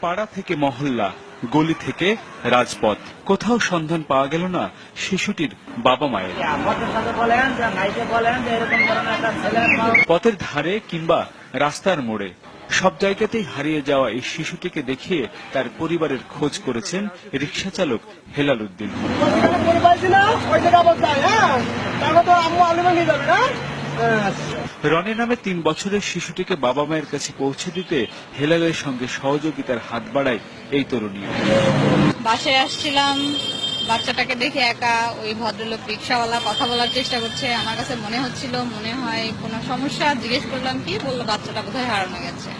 পাড়া থেকে মহল্লা, গলি থেকে রাজপথ। কোথাও সন্ধান পাওয়া গেল না শিশুটির বাবা মায়ের। পথের ধারে কিংবা রাস্তার মোড়ে সব জায়গাতেই হারিয়ে যাওয়া এই শিশুটিকে দেখিয়ে তার পরিবারের খোঁজ করেছেন রিক্সা চালক হেলাল উদ্দিন। রনি নামে তিন বছরের শিশুটিকে বাবা মায়ের কাছে পৌঁছে দিতে হেলালের সঙ্গে সহযোগিতার হাত বাড়ায় এই তরুণী। বাসায় আসছিলাম, বাচ্চাটাকে দেখে একা ওই ভদ্রলোক রিক্সাওয়ালা কথা বলার চেষ্টা করছে। আমার কাছে মনে হচ্ছিল, মনে হয় কোনো সমস্যা। জিজ্ঞেস করলাম, কি বলল? বাচ্চাটা কোথায় হারানো গেছে।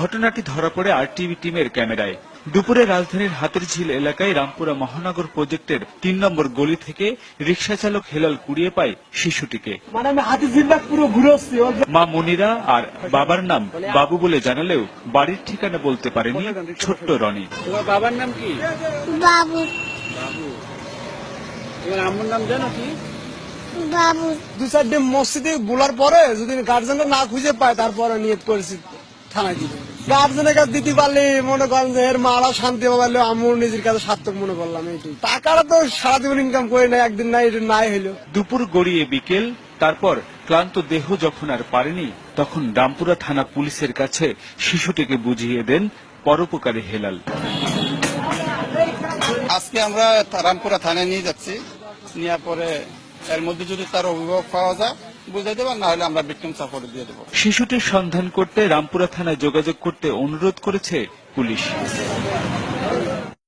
ঘটনাটি ধরা পড়ে আরটিভি টিমের ক্যামেরায়। দুপুরে রাজধানীর হাতের ঝিল এলাকায় রামপুরা মহানগর প্রজেক্টের তিন নম্বর গলি থেকে রিক্সা চালক হেলাল কুড়িয়ে পায় শিশুটিকে। মানে মা মনিরা আর বাবার নাম বাবু বলে জানালেও বাড়ির ঠিকানা বলতে পারেনি ছোট্ট রনি। বাবার নাম কি? বাবু। আম্মুর নাম জানো কি? দু চারটে মসজিদে বলার পরে যদি গার্জেনরা না খুঁজে পায় তারপরে করেছি থানায় দিতে গার্জেনের কাছে দিতে পারলে মনে করেন যে এর মারা শান্তি পারলে নিজের কাছে সার্থক মনে করলাম এইটুকু টাকাটা তো ইনকাম করে না একদিন নাই এটা নাই হইল। দুপুর গড়িয়ে বিকেল তারপর ক্লান্ত দেহ যখন আর পারেনি তখন রামপুরা থানা পুলিশের কাছে শিশুটিকে বুঝিয়ে দেন পরোপকারী হেলাল। আজকে আমরা রামপুরা থানায় নিয়ে যাচ্ছি নেওয়ার পরে এর মধ্যে যদি তার অভিভাবক পাওয়া যায় বুঝে দেবো না হলে আমরা সাপোর্ট দিয়ে দেবো। শিশুটির সন্ধান করতে রামপুরা থানায় যোগাযোগ করতে অনুরোধ করেছে পুলিশ।